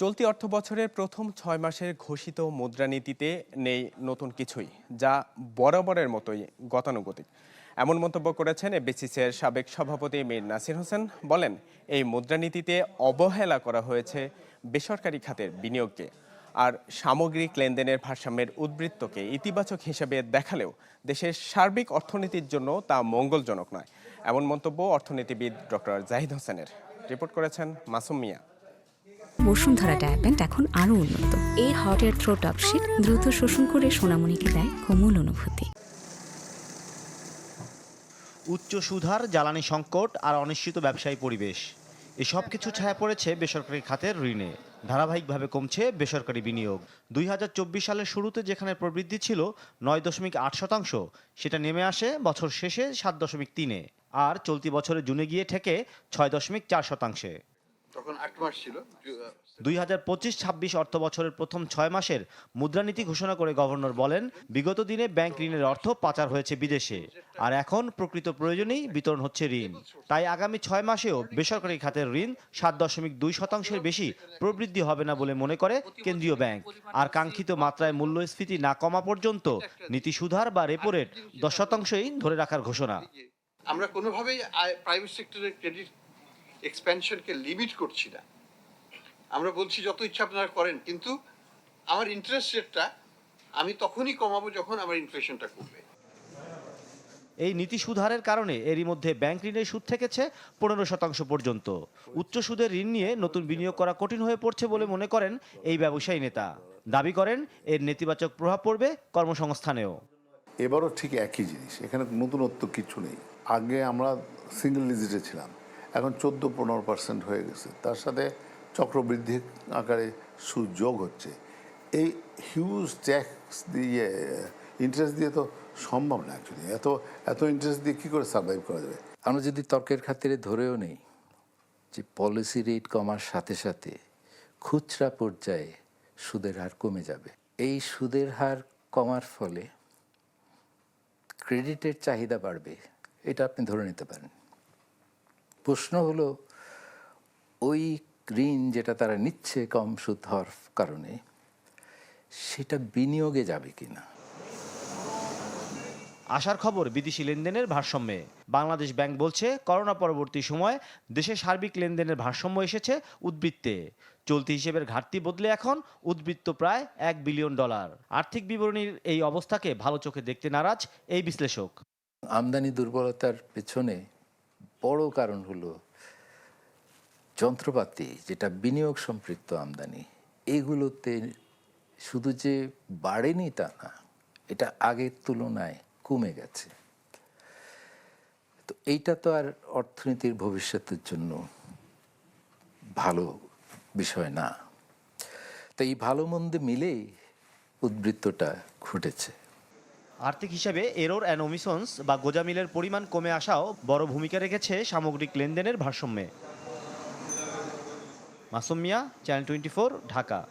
চলতি অর্থ বছরের প্রথম ছয় মাসের ঘোষিত মুদ্রানীতিতে নেই নতুন কিছুই, যা বরাবরের মতোই গতানুগতিক। এমন মন্তব্য করেছেন এবিসিসির সাবেক সভাপতি মীর নাসির হোসেন। বলেন, এই মুদ্রানীতিতে অবহেলা করা হয়েছে বেসরকারি খাতের বিনিয়োগকে আর সামগ্রিক লেনদেনের ভারসাম্যের উদ্বৃত্তকে ইতিবাচক হিসেবে দেখালেও দেশের সার্বিক অর্থনীতির জন্য তা মঙ্গলজনক নয়। এমন মন্তব্য অর্থনীতিবিদ ডক্টর জাহিদ হোসেনের। রিপোর্ট করেছেন মাসুম মিয়া। বসুন্ধরা ডায়াপেন্ট এখন আরও উন্নত। এই হট এয়ার থ্রো টপশিট দ্রুত শোষণ করে সোনামণিকে দেয় কোমল অনুভূতি। উচ্চ সুধার, জ্বালানি সংকট আর অনিশ্চিত ব্যবসায়ী পরিবেশ। এসব কিছু ছায়া পড়েছে বেসরকারি খাতের ঋণে। ধারাবাহিকভাবে কমছে বেসরকারি বিনিয়োগ। দুই হাজার চব্বিশ সালের শুরুতে যেখানে প্রবৃদ্ধি ছিল নয় দশমিক আট শতাংশ, সেটা নেমে আসে বছর শেষে সাত দশমিক তিনে। আর চলতি বছরে জুনে গিয়ে ঠেকে ছয় দশমিক চার শতাংশে। তখন আট মাস ছিল দুই হাজার পঁচিশ ছাব্বিশ অর্থ বছরের প্রথম ছয় মাসের মুদ্রানীতি ঘোষণা করে গভর্নর বলেন বিগত দিনে ব্যাংক ঋণের অর্থ পাচার হয়েছে বিদেশে আর এখন প্রকৃত প্রয়োজনেই বিতরণ হচ্ছে ঋণ। তাই আগামী ছয় মাসেও বেসরকারি খাতের ঋণ সাত দশমিক দুই শতাংশের বেশি প্রবৃদ্ধি হবে না বলে মনে করে কেন্দ্রীয় ব্যাংক। আর কাঙ্ক্ষিত মাত্রায় মূল্যস্ফীতি না কমা পর্যন্ত নীতি সুধার বা রেপো রেট দশ শতাংশই ধরে রাখার ঘোষণা। আমরা কোনোভাবেই প্রাইভেট সেক্টরের ক্রেডিট এক্সপ্যানশনকে লিমিট করছি না। আমরা বলছি যত ইচ্ছা আপনারা করেন কিন্তু আমার ইন্টারেস্ট রেটটা আমি তখনই কমাবো যখন আমার ইনফ্লেশনটা কমবে। এই নীতি সুধারের কারণে এরই মধ্যে ব্যাংক ঋণের সুদ থেকেছে পনেরো শতাংশ পর্যন্ত। উচ্চ সুদের ঋণ নিয়ে নতুন বিনিয়োগ করা কঠিন হয়ে পড়ছে বলে মনে করেন এই ব্যবসায়ী নেতা। দাবি করেন এর নেতিবাচক প্রভাব পড়বে কর্মসংস্থানেও। এবারও ঠিক একই জিনিস এখানে নতুনত্ব কিছু নেই। আগে আমরা সিঙ্গেল ডিজিটে ছিলাম। এখন চোদ্দ পনেরো পার্সেন্ট হয়ে গেছে। তার সাথে চক্রবৃদ্ধি আকারে সুযোগ হচ্ছে। এই হিউজ ট্যাক্স দিয়ে ইন্টারেস্ট দিয়ে তো সম্ভব না অ্যাকচুয়ালি এত এত ইন্টারেস্ট দিয়ে কী করে সার্ভাইভ করা যাবে? আমরা যদি তর্কের খাতিরে ধরেও নেই যে পলিসি রেট কমার সাথে সাথে খুচরা পর্যায়ে সুদের হার কমে যাবে। এই সুদের হার কমার ফলে ক্রেডিটের চাহিদা বাড়বে, এটা আপনি ধরে নিতে পারেন। প্রশ্ন হলো ওই ঋণ যেটা তারা নিচ্ছে কম সুদ হওয়ার কারণে সেটা বিনিয়োগে যাবে কিনা? আসার খবর বিদেশি লেনদেনের ভারসাম্যে। বাংলাদেশ ব্যাংক বলছে করোনা পরবর্তী সময় দেশে সার্বিক লেনদেনের ভারসাম্য এসেছে উদ্বৃত্তে। চলতি হিসেবের ঘাটতি বদলে এখন উদ্বৃত্ত প্রায় এক বিলিয়ন ডলার। আর্থিক বিবরণীর এই অবস্থাকে ভালো চোখে দেখতে নারাজ এই বিশ্লেষক। আমদানি দুর্বলতার পেছনে বড় কারণ হলো যন্ত্রপাতি, যেটা বিনিয়োগ সম্পৃক্ত আমদানি, এগুলোতে শুধু যে বাড়েনি তা না, এটা আগের তুলনায় কমে গেছে। তো এইটা তো আর অর্থনীতির ভবিষ্যতের জন্য ভালো বিষয় না। তো এই ভালো মন্দে মিলেই উদ্বৃত্তটা ঘটেছে। আর্থিক হিসাবে এরোর অ্যান্ড ওমিশনস বা গোজামিলের পরিমাণ কমে আসাও বড় ভূমিকা রেখেছে সামগ্রিক লেনদেনের ভারসাম্যে। Masumia channel twenty Dhaka.